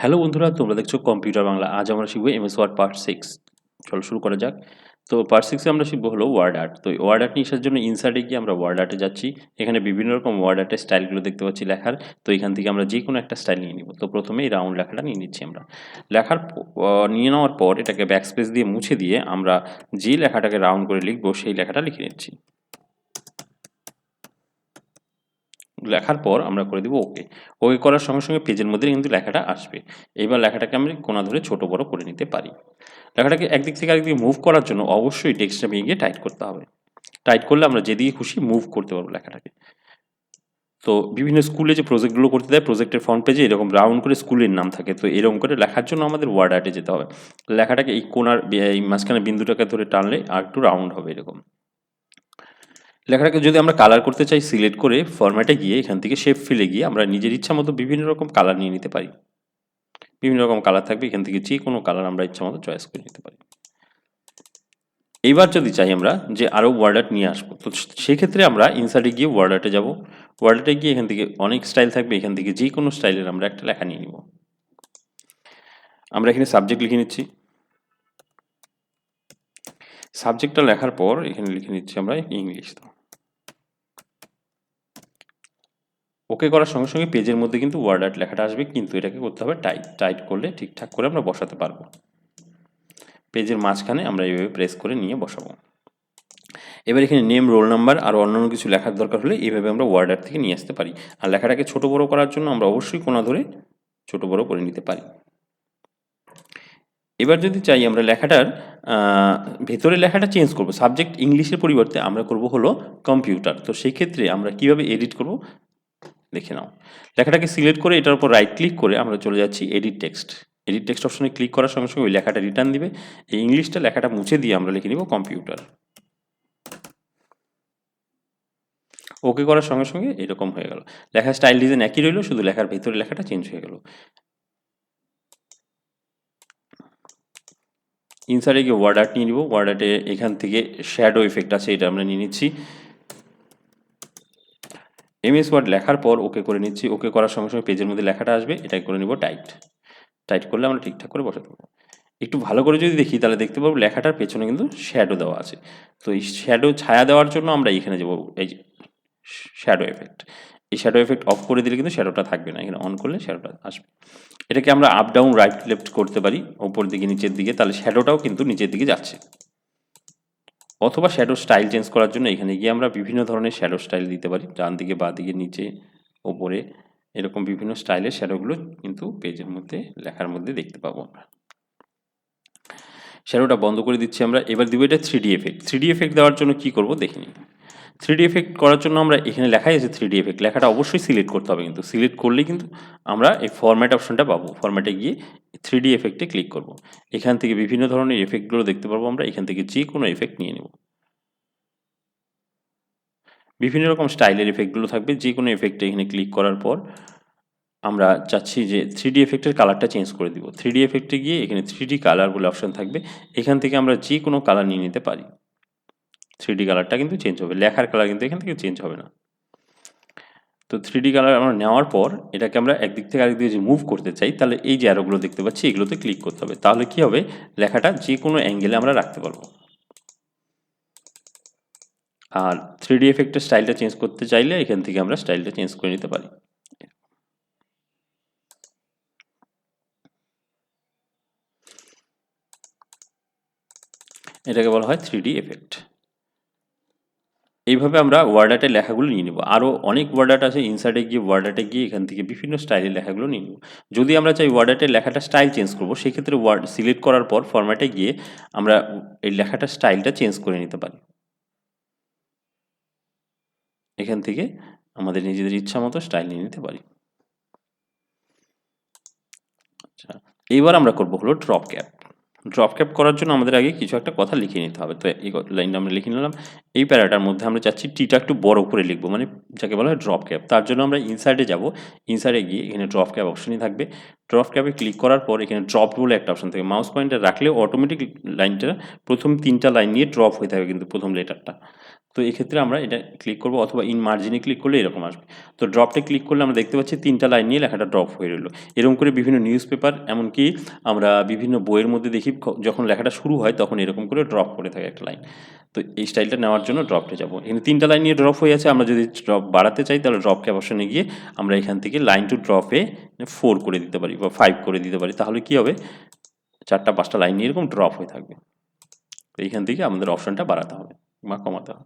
Hello বন্ধুরা, তোমরা দেখছ কম্পিউটার বাংলা আজ আমরা শিখব এমএস ওয়ার্ড পার্ট সিক্স চলো শুরু করা যাক। তো পার্ট সিক্সে আমরা শিখব হলো ওয়ার্ড আর্ট তো ওয়ার্ড আর্ট নিয়ে জন্য ইনসার্টে গিয়ে আমরা ওয়ার্ড আর্টে যাচ্ছি। এখানে বিভিন্ন রকম ওয়ার্ড আর্টের স্টাইলগুলো দেখতে পাচ্ছি লেখার। তো এখান থেকে আমরা যে কোনো একটা স্টাইল নিয়ে নিব। তো প্রথমে এই রাউন্ড লেখাটা নিয়ে নিচ্ছি আমরা। লেখার নিয়ে নেওয়ার পর এটাকে ব্যাকস্পেস দিয়ে মুছে দিয়ে আমরা যে লেখাটাকে রাউন্ড করে লিখব সেই লেখাটা লিখে নিচ্ছি। লেখার পর আমরা করে দিব ওকে ওকে করার সঙ্গে সঙ্গে পেজের মধ্যে কিন্তু লেখাটা আসবে। এইবার লেখাটাকে আমি কোনা ধরে ছোট বড় করে নিতে পারি। লেখাটাকে একদিক থেকে আরেকদিকে মুভ করার জন্য অবশ্যই টেক্সটটা ভেঙে গিয়ে টাইট করতে হবে। টাইট করলে আমরা যেদিকে খুশি মুভ করতে পারব লেখাটাকে। তো বিভিন্ন স্কুলে যে প্রজেক্টগুলো করতে দেয় প্রজেক্টের ফ্রন্ট পেজে এরকম রাউন্ড করে স্কুলের নাম থাকে। তো এরকম করে লেখার জন্য আমাদের ওয়ার্ড আর্টে যেতে হবে। লেখাটাকে এই কোনার, এই মাঝখানে বিন্দুটাকে ধরে টানলে আর একটু রাউন্ড হবে এরকম। লেখাটাকে যদি আমরা কালার করতে চাই সিলেক্ট করে ফরম্যাটে গিয়ে এখান থেকে শেপ ফিলে গিয়ে আমরা নিজের ইচ্ছা মতো বিভিন্ন রকম কালার নিয়ে নিতে পারি। বিভিন্ন রকম কালার থাকবে, এখান থেকে যে কোনো কালার আমরা ইচ্ছা মতো চয়েস করে নিতে পারি। এইবার যদি চাই আমরা যে আরও ওয়ার্ড আর্ট নিয়ে আসব, তো সেক্ষেত্রে আমরা ইনসার্টে গিয়ে ওয়ার্ড আর্টে যাব। ওয়ার্ড আর্টে গিয়ে এখান থেকে অনেক স্টাইল থাকবে, এখান থেকে যে কোনো স্টাইলের আমরা একটা লেখা নিয়ে নিব। আমরা এখানে সাবজেক্ট লিখে নিচ্ছি। সাবজেক্টটা লেখার পর এখানে লিখে নিচ্ছি আমরা ইংলিশ তো ওকে করার সঙ্গে সঙ্গে পেজের মধ্যে কিন্তু ওয়ার্ড আর্ট লেখাটা আসবে, কিন্তু এটাকে করতে হবে টাইট টাইট করলে ঠিকঠাক করে আমরা বসাতে পারব। পেজের মাঝখানে আমরা এইভাবে প্রেস করে নিয়ে বসাবো। এবার এখানে নেম রোল নাম্বার আর অন্যান্য কিছু লেখার দরকার হলে এইভাবে আমরা ওয়ার্ড আর্ট থেকে নিয়ে আসতে পারি। আর লেখাটাকে ছোট বড় করার জন্য আমরা অবশ্যই কোনা ধরে ছোট বড় করে নিতে পারি। এবার যদি চাই আমরা লেখাটার ভেতরে লেখাটা চেঞ্জ করব। সাবজেক্ট ইংলিশের পরিবর্তে আমরা করব হলো কম্পিউটার তো সেই ক্ষেত্রে আমরা কীভাবে এডিট করব? দেখে নাও। লেখাটাকে সিলেক্ট করে এটার উপর রাইট ক্লিক করে আমরা চলে যাচ্ছি এডিট টেক্সট এডিট টেক্সট অপশনে ক্লিক করার সঙ্গে সঙ্গে ওই লেখাটা রিটার্ন দিবে। এই ইংলিশটা লেখাটা মুছে দিয়ে আমরা লিখে নিব কম্পিউটার ওকে করার সঙ্গে সঙ্গে এরকম হয়ে গেল। লেখার স্টাইল ডিজাইন একই রইল, শুধু লেখার ভেতরে লেখাটা চেঞ্জ হয়ে গেল। ইনসার্টে গিয়ে ওয়ার্ড আর্ট নিয়ে নিব। ওয়ার্ড আর্টে এখান থেকে শ্যাডো এফেক্ট আছে, এটা আমরা নিয়ে নিচ্ছি। এমএস ওয়ার্ড লেখার পর ওকে করে নিচ্ছি, ওকে করার সঙ্গে সঙ্গে পেজের মধ্যে লেখাটা আসবে, এটাই করে নিব টাইট টাইট করলে আমরা ঠিকঠাক করে বসাতে পারব একটু ভালো করে যদি দেখি, তাহলে দেখতে পাবো লেখাটার পেছনে কিন্তু শ্যাডো দেওয়া আছে। তো এই শ্যাডো ছায়া দেওয়ার জন্য আমরা এখানে যাব, এই শ্যাডো এফেক্ট এই শ্যাডো এফেক্ট অফ করে দিলে কিন্তু শ্যাডোটা থাকবে না, এখানে অন করলে শ্যাডোটা আসবে। এটাকে আমরা আপ ডাউন রাইট লেফট করতে পারি, ওপর দিকে, নিচের দিকে, তাহলে শ্যাডোটাও কিন্তু নিচের দিকে যাচ্ছে। অথবা শ্যাডো স্টাইল চেঞ্জ করার জন্য এখানে গিয়ে আমরা বিভিন্ন ধরনের শ্যাডো স্টাইল দিতে পারি। ডান দিকে, বা দিকে, নিচে, ওপরে এরকম বিভিন্ন স্টাইলের শ্যাডোগুলো কিন্তু পেজের মধ্যে, লেখার মধ্যে দেখতে পাবো আমরা। শ্যাডোটা বন্ধ করে দিচ্ছি আমরা। এবার দিব এটা three D effect three D effect দেওয়ার জন্য কি করব? দেখে নিই। থ্রি ডি এফেক্ট করার জন্য আমরা এখানে লেখাই আছে থ্রি ডি এফেক্ট লেখাটা অবশ্যই সিলেক্ট করতে হবে কিন্তু। সিলেক্ট করলেই কিন্তু আমরা এই ফরম্যাট অপশনটা পাবো। ফরম্যাটে গিয়ে থ্রি ডি এফেক্টে ক্লিক করব। এখান থেকে বিভিন্ন ধরনের এফেক্টগুলো দেখতে পারব আমরা। এখান থেকে যে কোনো এফেক্ট নিয়ে নেব। বিভিন্ন রকম স্টাইলের এফেক্টগুলো থাকবে। যে কোনো এফেক্টে এখানে ক্লিক করার পর আমরা চাচ্ছি যে থ্রি ডি এফেক্টের কালারটা চেঞ্জ করে দিব। থ্রি ডি এফেক্টে গিয়ে এখানে থ্রি ডি কালার বলে অপশন থাকবে। এখান থেকে আমরা যে কোনো কালার নিয়ে নিতে পারি। থ্রি ডি কালারটা কিন্তু চেঞ্জ হবে। লেখার কালার কিন্তু এখান থেকে চেঞ্জ হবে না। তো থ্রি ডি কালার আমরা নেওয়ার পর এটাকে আমরা একদিক থেকে আরেক দিকে যে মুভ করতে চাই, তাহলে এই যে অ্যারোগুলো দেখতে পাচ্ছি, এগুলোতে ক্লিক করতে হবে। তাহলে কি হবে? লেখাটা যে কোনো অ্যাঙ্গেলে আমরা রাখতে পারব। আর থ্রি ডি এফেক্টের স্টাইলটা চেঞ্জ করতে চাইলে এখান থেকে আমরা স্টাইলটা চেঞ্জ করে নিতে পারি। এটাকে বলা হয় থ্রি ডি এফেক্ট এইভাবে আমরা ওয়ার্ড আর্টের লেখাগুলো নিয়ে নেব। আরও অনেক ওয়ার্ড আর্ট আছে ইনসার্টে গিয়ে ওয়ার্ড আর্টে গিয়ে এখান থেকে বিভিন্ন স্টাইলের লেখাগুলো নিয়ে নেব। যদি আমরা চাই ওয়ার্ড আর্টের লেখাটা স্টাইল চেঞ্জ করব, সেক্ষেত্রে ওয়ার্ড সিলেক্ট করার পর ফরম্যাটে গিয়ে আমরা এই লেখাটার স্টাইলটা চেঞ্জ করে নিতে পারি। এখান থেকে আমাদের নিজেদের ইচ্ছা মতো স্টাইল নিয়ে নিতে পারি। আচ্ছা এইবার আমরা করব হলো ড্রপ ক্যাপ ড্রপ ক্যাপ করার জন্য আমাদের আগে কিছু একটা কথা লিখে নিতে হবে। তো এই লাইনটা আমরা লিখে নিলাম। এই প্যারাটার মধ্যে আমরা চাচ্ছি টিটা একটু বড় করে লিখব মানে যাকে বলা হয় ড্রপ ক্যাপ তার জন্য আমরা ইনসাইডে যাব। ইনসাইডে গিয়ে এখানে ড্রপ ক্যাপ অপশনই থাকবে। ড্রপ ক্যাপে ক্লিক করার পর এখানে ড্রপ বলে একটা অপশন থাকে। মাউস পয়েন্টে রাখলে অটোমেটিক লাইনটা প্রথম তিনটা লাইন নিয়ে ড্রপ হয়ে থাকবে কিন্তু প্রথম লেটারটা তো এক্ষেত্রে আমরা এটা ক্লিক করব অথবা ইন মার্জিনে ক্লিক করলে এরকম আসবে। তো ড্রপটে ক্লিক করলে আমরা দেখতে পাচ্ছি তিনটা লাইন নিয়ে লেখাটা ড্রপ হয়ে রইল। এরকম করে বিভিন্ন নিউজ পেপার এমনকি আমরা বিভিন্ন বইয়ের মধ্যে দেখি যখন লেখাটা শুরু হয় তখন এরকম করে ড্রপ করে থাকে একটা লাইন তো এই স্টাইলটা নেওয়ার জন্য ড্রপটে যাব। এখানে তিনটা লাইন নিয়ে ড্রপ হয়ে আছে। আমরা যদি ড্রপ বাড়াতে চাই, তাহলে ড্রপ ক্যাপ অপশনে গিয়ে আমরা এখান থেকে লাইন টু ড্রপে ফোর করে দিতে পারি বা ফাইভ করে দিতে পারি। তাহলে কি হবে? চারটা, পাঁচটা লাইন নিয়ে এরকম ড্রপ হয়ে থাকবে। তো এইখান থেকে আমাদের অপশনটা বাড়াতে হবে। বা কমাতে। হবে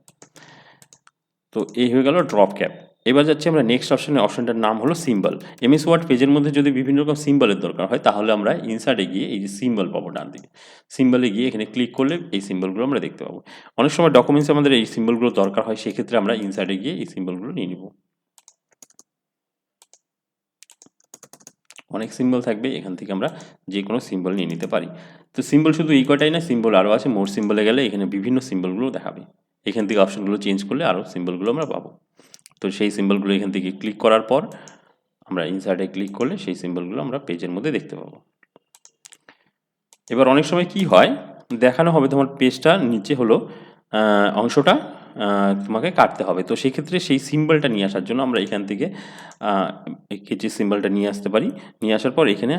তো এই হয়ে গেল ড্রপ ক্যাপ এবার যাচ্ছি আমরা নেক্সট অপশনে অপশনটার নাম হলো সিম্বল এমএস ওয়ার্ড পেজের মধ্যে যদি বিভিন্ন রকম সিম্বলের দরকার হয়, তাহলে আমরা ইনসার্টে গিয়ে এই যে সিম্বল পাবো ডান দিকে। সিম্বলে গিয়ে এখানে ক্লিক করলে এই সিম্বলগুলো আমরা দেখতে পাবো। অনেক সময় ডকুমেন্টস আমাদের এই সিম্বলগুলো দরকার হয়, সেক্ষেত্রে আমরা ইনসার্টে গিয়ে এই সিম্বলগুলো নিয়ে নিব। অনেক সিম্বল থাকবে, এখান থেকে আমরা যে কোনো সিম্বল নিয়ে নিতে পারি। তো সিম্বল শুধু এই কটাই না সিম্বল আরও আছে মোর সিম্বলে গেলে এখানে বিভিন্ন সিম্বলগুলো দেখাবে। এখান থেকে অপশনগুলো চেঞ্জ করলে আরও সিম্বলগুলো আমরা পাবো। তো সেই সিম্বলগুলো এখান থেকে ক্লিক করার পর, আমরা ইনসার্টে ক্লিক করলে সেই সিম্বলগুলো আমরা পেজের মধ্যে দেখতে পাবো। এবার অনেক সময় কি হয়, দেখানো হবে তোমার পেজটা নিচে হলো অংশটা। তোমাকে কাটতে হবে। তো সেই ক্ষেত্রে সেই সিম্বলটা নিয়ে আসার জন্য আমরা এখান থেকে কেচি সিম্বলটা নিয়ে আসতে পারি। নিয়ে আসার পর এখানে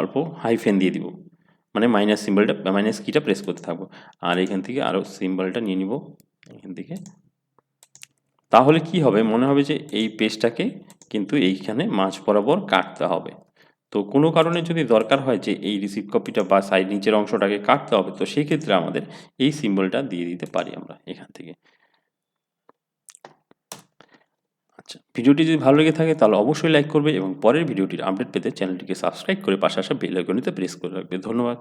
অল্প হাইফেন দিয়ে দিব। মানে মাইনাস সিম্বলটা মাইনাস কিটা প্রেস করতে থাকব। আর এখান থেকে আরও সিম্বলটা নিয়ে নিব। এখান থেকে। তাহলে কি হবে? মনে হবে যে এই পেজটাকে কিন্তু এইখানে মাঝ বরাবর কাটতে হবে। তো কোনো কারণে যদি দরকার হয় যে এই রিসিভ কপিটা বা সাইড নিচের অংশটাকে কাটতে হবে, তো সেই ক্ষেত্রে আমাদের এই সিম্বলটা দিয়ে দিতে পারি আমরা এখান থেকে। আচ্ছা ভিডিওটি যদি ভালো লেগে থাকে তাহলে অবশ্যই লাইক করবে এবং পরের ভিডিওটির আপডেট পেতে চ্যানেলটিকে সাবস্ক্রাইব করে পাশে আসা বেল প্রেস করে রাখবে। ধন্যবাদ।